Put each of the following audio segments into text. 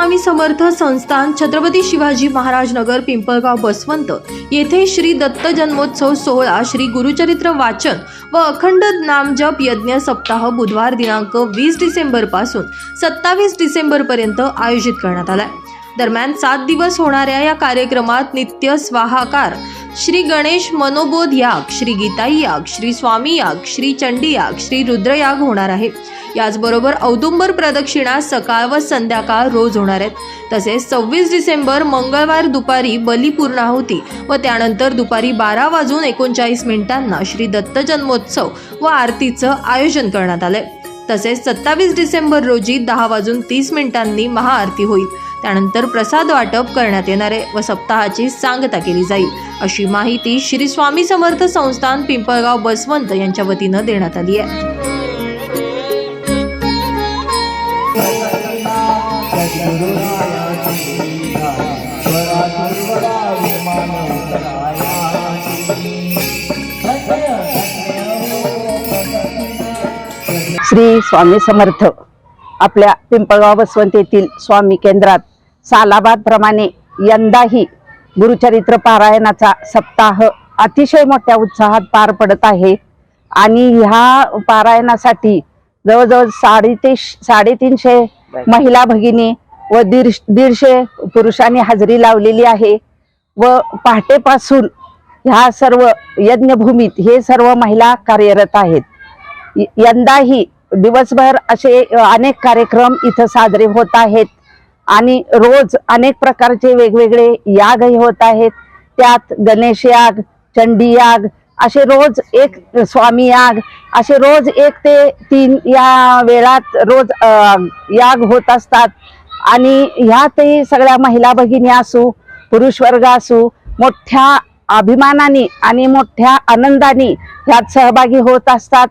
स्वामी समर्थ संस्थान छत्रपती शिवाजी महाराज नगर पिंपळगाव बसवंत. येथे श्री दत्त जन्मोत्सव सोहळा श्री गुरुचरित्र वाचन व अखंड नामजप यज्ञ सप्ताह बुधवार दिनांक वीस डिसेंबरपासून सत्तावीस डिसेंबर पर्यंत आयोजित करण्यात आलाय. दरम्यान सात दिवस होणाऱ्या या कार्यक्रमात नित्य स्वाहाकार श्री गणेश मनोबोध याग श्री गीताई याग श्री स्वामी याग श्री चंडी याग श्री रुद्रयाग होणार आहे. याचबरोबर औदुंबर प्रदक्षिणा सकाळ व संध्याकाळ रोज होणार आहेत. तसेच सव्वीस डिसेंबर मंगळवार दुपारी बली होती व त्यानंतर दुपारी बारा वाजून एकोणचाळीस मिनिटांना श्री दत्त जन्मोत्सव व आरतीचं आयोजन करण्यात आलंय. तसेच सत्तावीस डिसेंबर रोजी दहा वाजून तीस मिनिटांनी महाआरती होईल. त्यानंतर प्रसाद वाटप करण्यात येणार आहे व सप्ताहाची सांगता केली जाईल. अशी माहिती श्री स्वामी समर्थ संस्थान पिंपळगाव बसवंत यांच्या वतीनं देण्यात आली आहे. श्री स्वामी समर्थ आपल्या पिंपळगाव बसवंत येथील स्वामी केंद्रात सालाबाद प्रमाणे यंदाही गुरुचरित्र पारायणाचा सप्ताह अतिशय मोठ्या उत्साहात पार पडत आहे. आणि ह्या पारायणासाठी जवळजवळ साडेतीस साडेतीनशे महिला भगिनी व दीड दीडशे पुरुषांनी हजेरी लावलेली आहे व पहाटेपासून ह्या सर्व यज्ञभूमीत हे सर्व महिला कार्यरत आहेत. यंदाही दिवसभर असे अनेक कार्यक्रम इथं साजरे होत आहेत. आणि रोज अनेक प्रकारचे वेगवेगळे यागही होत आहेत. त्यात गणेश याग चंडी याग असे रोज एक स्वामी याग असे रोज एक ते तीन या वेळात रोज याग होत असतात. आणि ह्यातही सगळ्या महिला भगिनी असू पुरुष वर्ग असू मोठ्या अभिमानाने आणि मोठ्या आनंदाने ह्यात सहभागी होत असतात.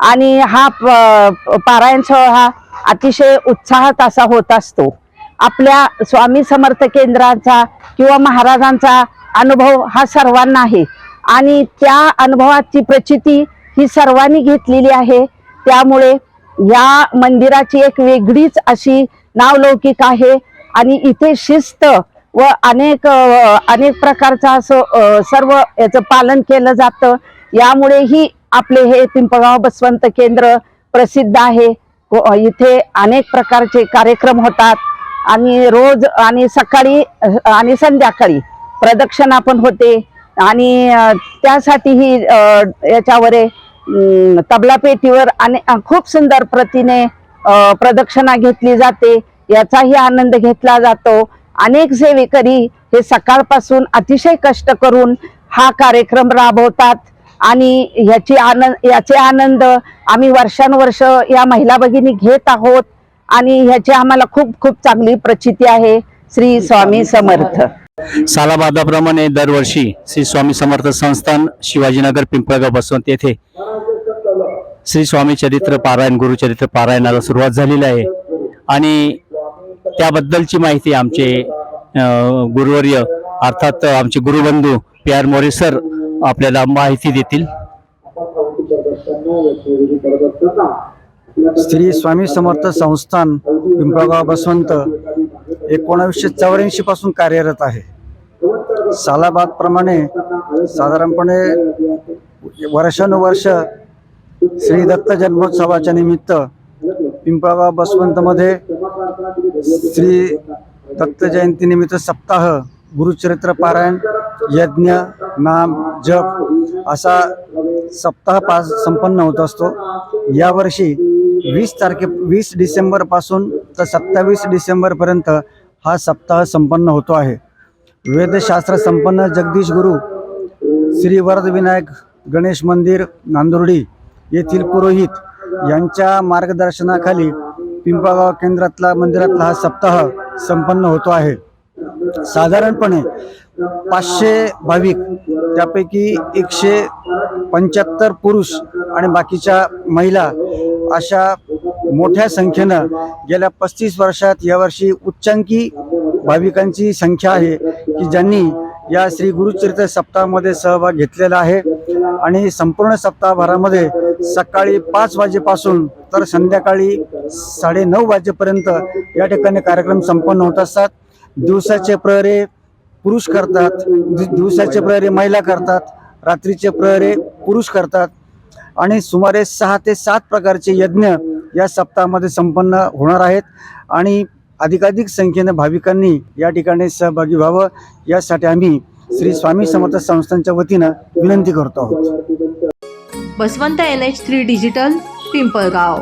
आणि हा प- पारायण सोहळा अतिशय उत्साहात असा होत असतो. आपल्या स्वामी समर्थ केंद्राचा किंवा महाराजांचा अनुभव हा सर्वांना आहे. आणि त्या अनुभवाची प्रचिती ही सर्वांनी घेतलेली आहे. त्यामुळे या मंदिराची एक वेगळीच अशी नावलौकिक आहे. आणि इथे शिस्त व अनेक अनेक प्रकारचं असं सर्व याचं पालन केलं जातं. यामुळे ही आपले हे पिंपळगाव बसवंत केंद्र प्रसिद्ध आहे. व इथे अनेक प्रकारचे कार्यक्रम होतात. आणि रोज आणि सकाळी आणि संध्याकाळी प्रदक्षिणा पण होते. आणि त्यासाठीही याच्यावर तबलापेटीवर तबला पेटीवर आणि खूप सुंदर प्रतीने प्रदक्षिणा घेतली जाते. याचाही आनंद घेतला जातो. अनेक सेवेकरी हे सकाळपासून अतिशय कष्ट करून हा कार्यक्रम राबवतात. आणि ह्याची आनंद याचे आनंद आम्ही वर्षानुवर्ष या महिला भगिनी घेत आहोत. आणि ह्याची आम्हाला खूप खूप चांगली प्रचिती आहे श्री स्वामी समर्थ. सालाबादाप्रमाणे दरवर्षी श्री स्वामी समर्थ संस्थान शिवाजीनगर पिंपळगाव बसवंत येथे श्री स्वामी चरित्र पारायण गुरुचरित्र पारायणाला सुरुवात झालेली आहे. आणि त्याबद्दलची माहिती आमचे गुरुवर्य अर्थात आमचे गुरुबंधू पी आर मोरे सर आपल्याला माहिती देतील. श्री स्वामी समर्थ संस्थान पिंपळगाव बसवंत एकोणावीसशे चौऱ्याऐंशी पासून कार्यरत आहे. सालाबाद प्रमाणे साधारणपणे वर्षानुवर्ष श्री दत्त जन्मोत्सवाच्या निमित्त पिंपळगाव बसवंतमध्ये श्री दत्त जयंतीनिमित्त सप्ताह गुरुचरित्र पारायण यज्ञ नाम जप असा सप्ताह पास संपन्न होत असतो. यावर्षी वीस तारखे वीस डिसेंबरपासून तर सत्तावीस डिसेंबरपर्यंत हा सप्ताह संपन्न होतो आहे. वेदशास्त्र संपन्न जगदीश गुरु श्री वरदविनायक गणेश मंदिर नांदुर्डी येथील पुरोहित यांच्या मार्गदर्शनाखाली पिंपळगाव केंद्रातला मंदिरातला हा सप्ताह संपन्न होतो आहे. साधारणपणे पाचशे भाविक त्यापैकी एकशे पंच्याहत्तर पुरुष आणि बाकीच्या महिला अशा मोठ्या संख्येनं गेल्या पस्तीस वर्षात यावर्षी उच्चांकी भाविकांची संख्या आहे की ज्यांनी या श्री गुरुचरित्र सप्ताहामध्ये सहभाग घेतलेला आहे. आणि संपूर्ण सप्ताहभरामध्ये सकाळी पाच वाजेपासून तर संध्याकाळी साडेनऊ वाजेपर्यंत या ठिकाणी कार्यक्रम संपन्न होत असतात. दिवसाचे प्रहरे पुरुष करतात दिवसाचे प्रहरे महिला करतात रात्रीचे प्रहरे पुरुष करतात. आणि सुमारे सहा ते सात प्रकारचे यज्ञ या सप्ताहामध्ये संपन्न होणार आहेत. आणि अधिकाधिक संख्येने भाविकांनी या ठिकाणी सहभागी व्हावं यासाठी आम्ही श्री स्वामी समर्थ संस्थांच्या वतीनं विनंती करतो आहोत. Baswant N H three digital Pimpalgaon.